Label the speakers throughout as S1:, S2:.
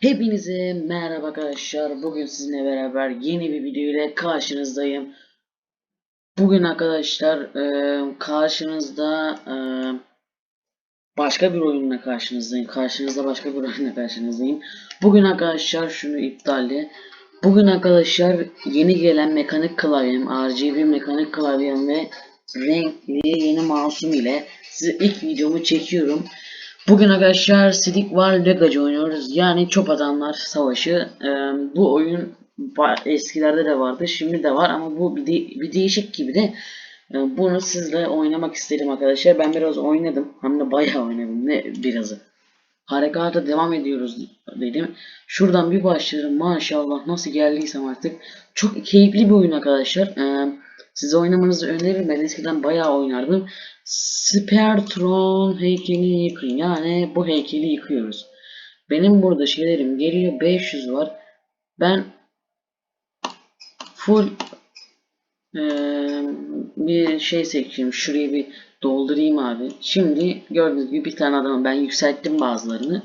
S1: Hepinize merhaba arkadaşlar. Bugün sizinle beraber yeni bir video ile karşınızdayım. Bugün arkadaşlar e, karşınızda e, başka bir oyunla karşınızdayım. Karşınızda başka bir oyunla karşınızdayım. Bugün arkadaşlar şunu iptalli. Bugün arkadaşlar yeni gelen mekanik klavyem, RGB mekanik klavyem ve renkli yeni mouse'um ile size ilk videomu çekiyorum. Bugün arkadaşlar Sidik War Legacy oynuyoruz. Yani Çöp Adamlar Savaşı. Ee, bu oyun eskilerde de vardı. Şimdi de var ama bu bir, de- bir değişik gibi de e, bunu sizle oynamak istedim arkadaşlar. Ben biraz oynadım. Hem de bayağı oynadım. Ne birazı. Harekata devam ediyoruz dedim. Şuradan bir başlarım. Maşallah nasıl geldiysem artık. Çok keyifli bir oyun arkadaşlar. Ee, size oynamanızı öneririm. Ben eskiden bayağı oynardım. Spertron heykelini yıkın. Yani bu heykeli yıkıyoruz. Benim burada şeylerim geliyor. 500 var. Ben full eee, bir şey seçeyim. Şurayı bir doldurayım abi. Şimdi gördüğünüz gibi bir tane adamı ben yükselttim bazılarını.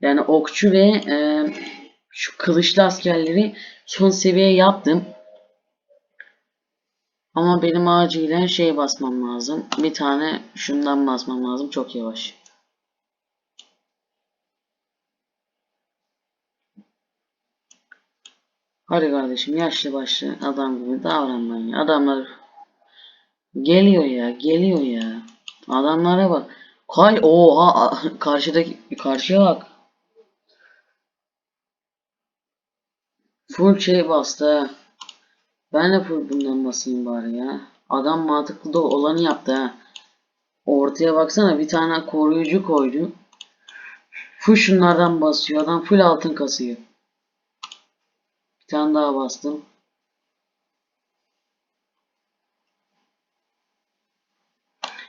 S1: Yani okçu ve eee, şu kılıçlı askerleri son seviye yaptım. Ama benim acilen şey basmam lazım. Bir tane şundan basmam lazım. Çok yavaş. Hadi kardeşim yaşlı başlı adam gibi davranmayın. Adamlar geliyor ya, geliyor ya. Adamlara bak. Kay oha karşıdaki karşıya bak. Full şey bastı. Ben de full bundan basayım bari ya. Adam mantıklı da olanı yaptı ha. Ortaya baksana bir tane koruyucu koydu. Full şunlardan basıyor. Adam full altın kasıyor. Bir tane daha bastım.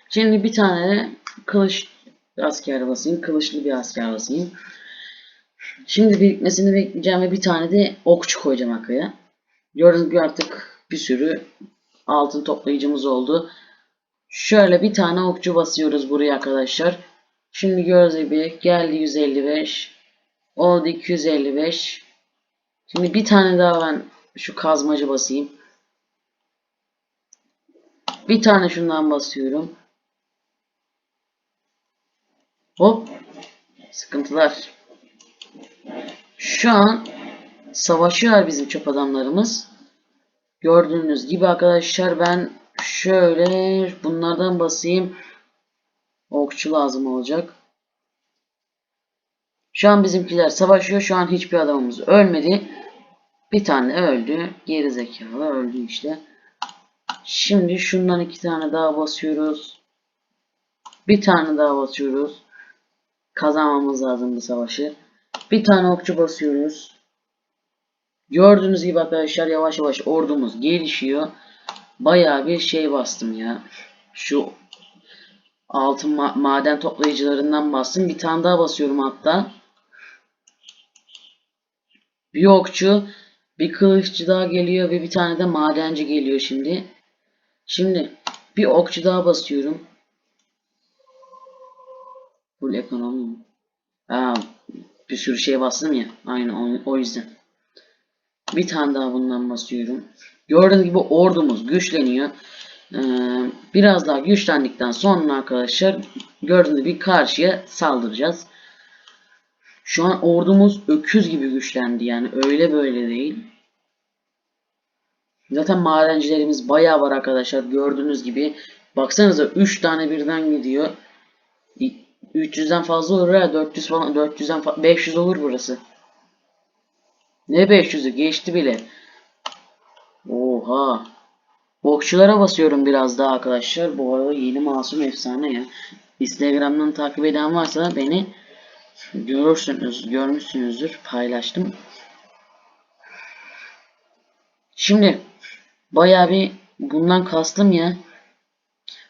S1: Şimdi bir tane de kılıç asker basayım. Kılıçlı bir asker basayım. Şimdi birikmesini bekleyeceğim ve bir tane de okçu koyacağım arkaya. Gördüğünüz gibi artık bir sürü altın toplayıcımız oldu. Şöyle bir tane okçu basıyoruz buraya arkadaşlar. Şimdi gördüğünüz gibi geldi 155. Oldu 255. Şimdi bir tane daha ben şu kazmacı basayım. Bir tane şundan basıyorum. Hop. Sıkıntılar. Şu an savaşıyor bizim çöp adamlarımız. Gördüğünüz gibi arkadaşlar ben şöyle bunlardan basayım. Okçu lazım olacak. Şu an bizimkiler savaşıyor. Şu an hiçbir adamımız ölmedi. Bir tane öldü. Geri zekalı öldü işte. Şimdi şundan iki tane daha basıyoruz. Bir tane daha basıyoruz. Kazanmamız lazım bu savaşı. Bir tane okçu basıyoruz. Gördüğünüz gibi arkadaşlar yavaş yavaş ordumuz gelişiyor. Bayağı bir şey bastım ya. Şu altın ma maden toplayıcılarından bastım. Bir tane daha basıyorum hatta. Bir okçu, bir kılıççı daha geliyor ve bir tane de madenci geliyor şimdi. Şimdi bir okçu daha basıyorum. Full ekonomi mi? Aa, bir sürü şey bastım ya. Aynen o, o yüzden. Bir tane daha bundan basıyorum. Gördüğünüz gibi ordumuz güçleniyor. Ee, biraz daha güçlendikten sonra arkadaşlar gördüğünüz gibi karşıya saldıracağız. Şu an ordumuz öküz gibi güçlendi yani öyle böyle değil. Zaten madencilerimiz bayağı var arkadaşlar gördüğünüz gibi. Baksanıza 3 tane birden gidiyor. 300'den fazla olur ya 400 falan 400'den fa 500 olur burası. Ne 500'ü geçti bile. Oha. Okçulara basıyorum biraz daha arkadaşlar. Bu arada yeni masum efsane ya. Instagram'dan takip eden varsa beni görürsünüz, görmüşsünüzdür. Paylaştım. Şimdi bayağı bir bundan kastım ya.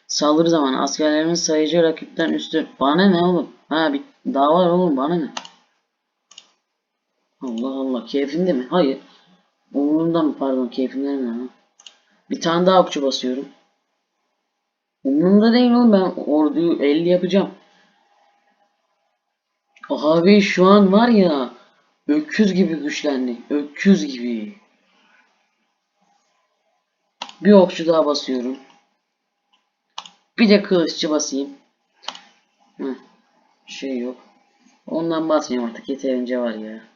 S1: Saldırı zamanı askerlerimin sayıcı rakipten üstü. Bana ne oğlum? Ha bir daha var oğlum bana ne? Allah Allah keyfinde mi? Hayır. Umurumda mı? Pardon keyfimde mi? Bir tane daha okçu basıyorum. Umurumda değil oğlum ben orduyu 50 yapacağım. Abi şu an var ya Öküz gibi güçlendik. Öküz gibi. Bir okçu daha basıyorum. Bir de kılıççı basayım. Heh, şey yok. Ondan basmıyorum artık yeterince var ya.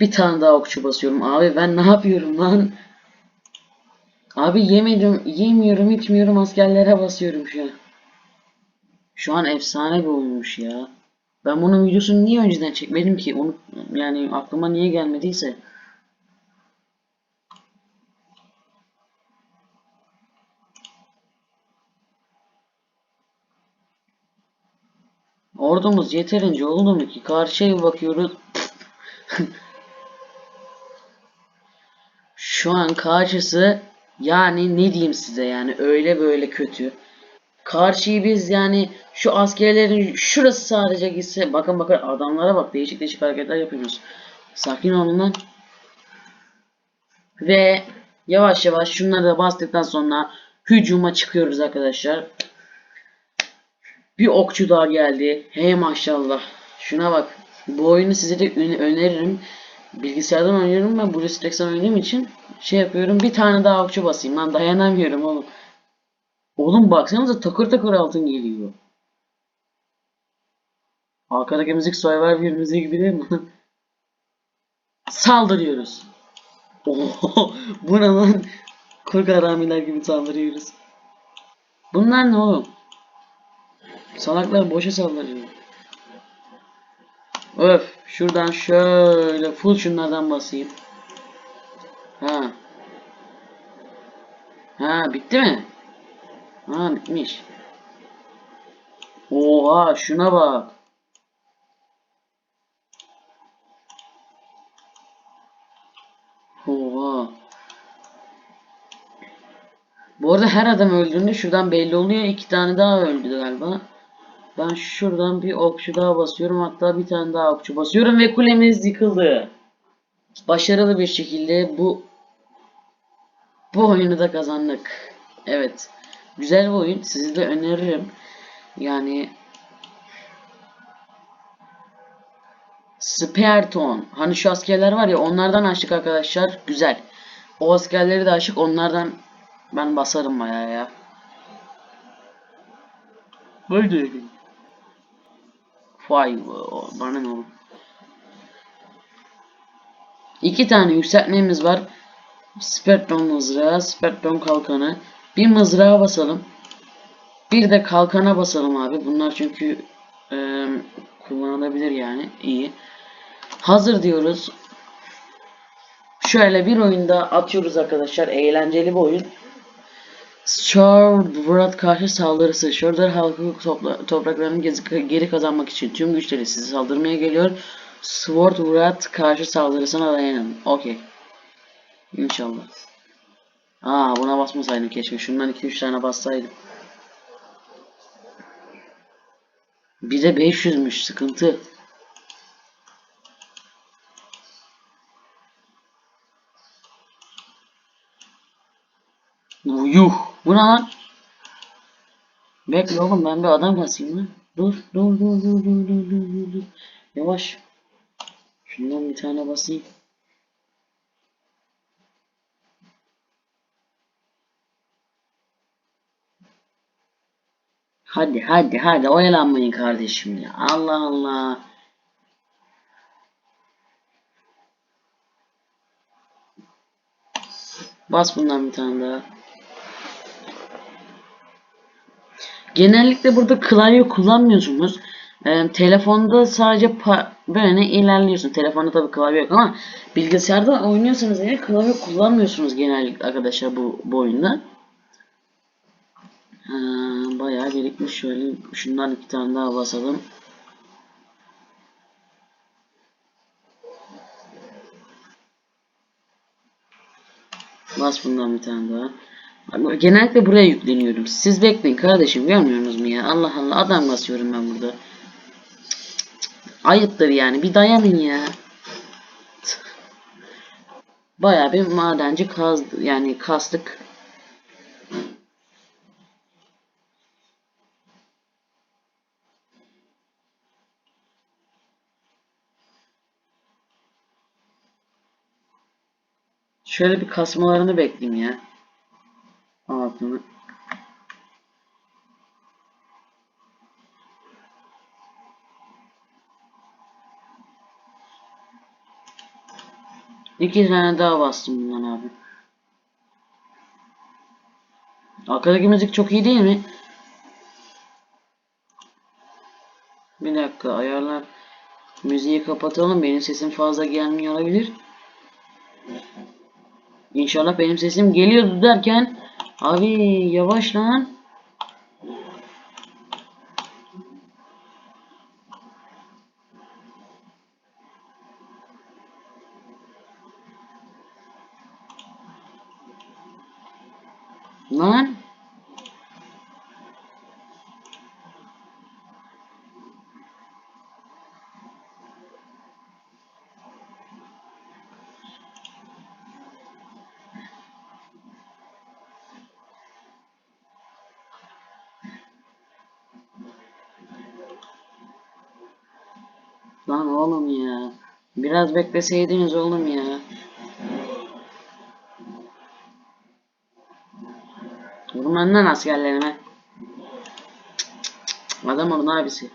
S1: Bir tane daha okçu basıyorum. Abi ben ne yapıyorum lan? Abi yemedim, yemiyorum, içmiyorum askerlere basıyorum şu an. Şu an efsane bir oyunmuş ya. Ben bunun videosunu niye önceden çekmedim ki? Onu yani aklıma niye gelmediyse. Ordumuz yeterince oldu mu ki? Karşıya bakıyoruz. Şu an karşısı yani ne diyeyim size yani öyle böyle kötü. Karşıyı biz yani şu askerlerin şurası sadece gitse bakın bakın adamlara bak değişik değişik hareketler yapıyoruz. Sakin olun lan. Ve yavaş yavaş şunları da bastıktan sonra hücuma çıkıyoruz arkadaşlar. Bir okçu daha geldi. Hey maşallah. Şuna bak. Bu oyunu size de öneririm. Bilgisayardan oynuyorum ben BlueStacks'tan oynadığım için şey yapıyorum. Bir tane daha okçu basayım lan dayanamıyorum oğlum. Oğlum baksanıza takır takır altın geliyor. Arkadaki müzik Survivor bir müziği gibi değil mi? Saldırıyoruz. Oho, bu ne lan? Kurt haramiler gibi saldırıyoruz. Bunlar ne oğlum? Salaklar boşa saldırıyor. Öf, şuradan şöyle full şunlardan basayım. Ha. Ha, bitti mi? Ha, bitmiş. Oha, şuna bak. Oha. Bu arada her adam öldüğünde şuradan belli oluyor. iki tane daha öldü galiba. Ben şuradan bir okçu daha basıyorum. Hatta bir tane daha okçu basıyorum ve kulemiz yıkıldı. Başarılı bir şekilde bu bu oyunu da kazandık. Evet. Güzel bir oyun. Sizi de öneririm. Yani Sperton. Hani şu askerler var ya onlardan açtık arkadaşlar. Güzel. O askerleri de açık. Onlardan ben basarım bayağı ya. Böyle. Vay bana ne olur. İki tane yükseltmemiz var. Sperton mızrağı, Sperton kalkanı. Bir mızrağa basalım. Bir de kalkana basalım abi. Bunlar çünkü e, kullanılabilir yani. İyi. Hazır diyoruz. Şöyle bir oyunda atıyoruz arkadaşlar. Eğlenceli bir oyun. Shordward karşı saldırısı. Shordward halkı topla, topraklarını geri kazanmak için tüm güçleri sizi saldırmaya geliyor. Swordward karşı saldırısına dayanın. Okey. İnşallah. Aa buna basmasaydım keşke. Şundan 2-3 tane bassaydım. Bize 500'müş sıkıntı. Yuh. Bu ne lan? Bekle oğlum ben bir adam basayım lan. Dur dur dur dur dur dur dur dur. Yavaş. Şundan bir tane basayım. Hadi hadi hadi oyalanmayın kardeşim ya. Allah Allah. Bas bundan bir tane daha. Genellikle burada klavye kullanmıyorsunuz. Ee, telefonda sadece böyle ilerliyorsun. Telefonda tabii klavye yok ama bilgisayarda oynuyorsanız eğer klavye kullanmıyorsunuz genellikle arkadaşlar bu, bu oyunda. Ha, bayağı birikmiş. Şöyle şundan iki tane daha basalım. Bas bundan bir tane daha. Genellikle buraya yükleniyorum. Siz bekleyin kardeşim görmüyorsunuz mu ya? Allah Allah adam basıyorum ben burada. Ayıptır yani. Bir dayanın ya. Baya bir madenci kaz yani kastık. Şöyle bir kasmalarını bekleyeyim ya. Altını. İki tane daha bastım bundan abi. Arkadaki müzik çok iyi değil mi? Bir dakika ayarlar. Müziği kapatalım. Benim sesim fazla gelmiyor olabilir. İnşallah benim sesim geliyordu derken abi yavaş lan. Lan. Lan oğlum ya. Biraz bekleseydiniz oğlum ya. Vurun benden askerlerime. Adam onun abisi.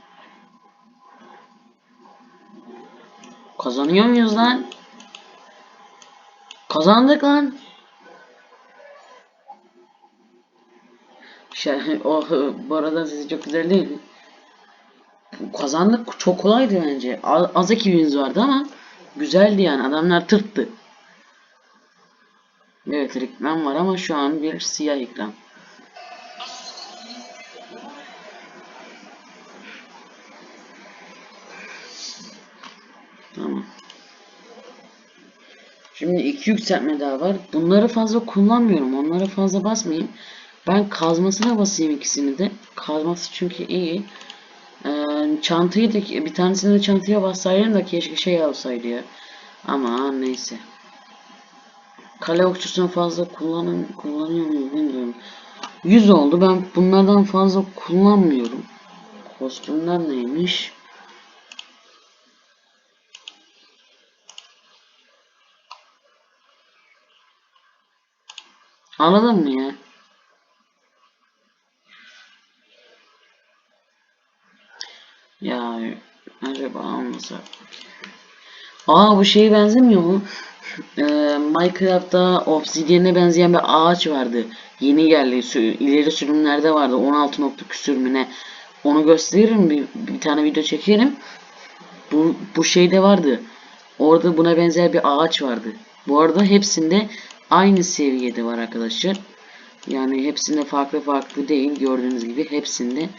S1: Kazanıyor muyuz lan? Kazandık lan. Şey, o bu arada sesi çok güzel değil mi? Kazandık çok kolaydı bence. Az, ekibimiz vardı ama güzeldi yani. Adamlar tırttı. Evet reklam var ama şu an bir siyah ekran. Tamam. Şimdi iki yükseltme daha var. Bunları fazla kullanmıyorum. Onlara fazla basmayayım. Ben kazmasına basayım ikisini de. Kazması çünkü iyi. Çantayı da bir tanesini de çantaya bassaydım da keşke şey olsaydı ya. Ama neyse. Kale okçusunu fazla kullanın, kullanıyor muyum bilmiyorum. 100 oldu. Ben bunlardan fazla kullanmıyorum. Kostümler neymiş? Anladın mı ya? Ya acaba almasak. Aa bu şeye benzemiyor mu? Ee, Minecraft'ta Obsidian'e benzeyen bir ağaç vardı. Yeni geldi. İleri sürümlerde vardı. 16 nokta küsür ne? Onu gösteririm. Bir, bir tane video çekerim. Bu, bu şeyde vardı. Orada buna benzer bir ağaç vardı. Bu arada hepsinde aynı seviyede var arkadaşlar. Yani hepsinde farklı farklı değil. Gördüğünüz gibi hepsinde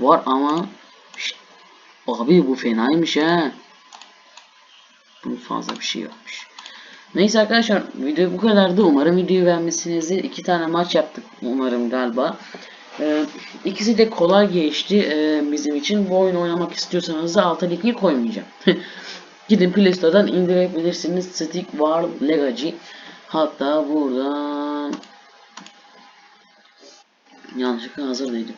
S1: var ama abi bu fenaymış ha. Bunun fazla bir şey yokmuş. Neyse arkadaşlar video bu kadardı. Umarım videoyu beğenmişsinizdir. İki tane maç yaptık umarım galiba. Ee, ikisi de kolay geçti ee, bizim için. Bu oyunu oynamak istiyorsanız da alta linkini koymayacağım. Gidin Play Store'dan indirebilirsiniz. Stick War Legacy. Hatta buradan yanlışlıkla hazır değilim.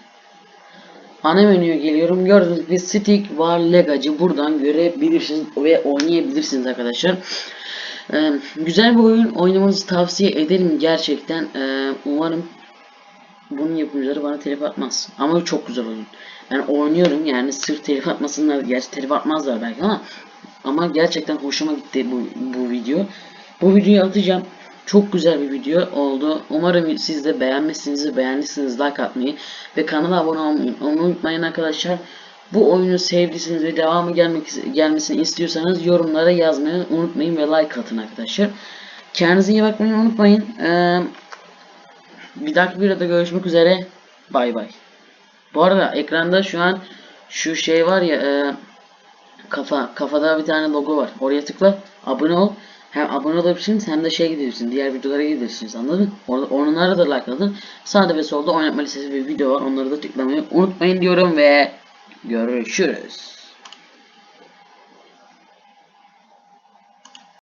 S1: Ana menüye geliyorum. Gördüğünüz gibi Stick War Legacy buradan görebilirsiniz ve oynayabilirsiniz arkadaşlar. Ee, güzel bir oyun oynamanızı tavsiye ederim gerçekten. Ee, umarım bunun yapımcıları bana telif atmaz. Ama çok güzel oyun. Yani oynuyorum yani sırf telif atmasınlar. Gerçi telif atmazlar belki ama ama gerçekten hoşuma gitti bu, bu video. Bu videoyu atacağım. Çok güzel bir video oldu. Umarım siz de beğenmişsiniz. Beğendiyseniz like atmayı ve kanala abone olmayı unutmayın arkadaşlar. Bu oyunu sevdiyseniz ve devamı gelmek, gelmesini istiyorsanız yorumlara yazmayı unutmayın ve like atın arkadaşlar. Kendinize iyi bakmayı unutmayın. Ee, bir dahaki videoda görüşmek üzere. Bay bay. Bu arada ekranda şu an şu şey var ya e, kafa kafada bir tane logo var. Oraya tıkla. Abone ol. Hem abone olabilirsiniz hem de şey gidiyorsun. Diğer videolara gidiyorsunuz. Anladın? Orada onlara da like atın. Sağda ve solda oynatma listesi bir video var. Onları da tıklamayı unutmayın diyorum ve görüşürüz.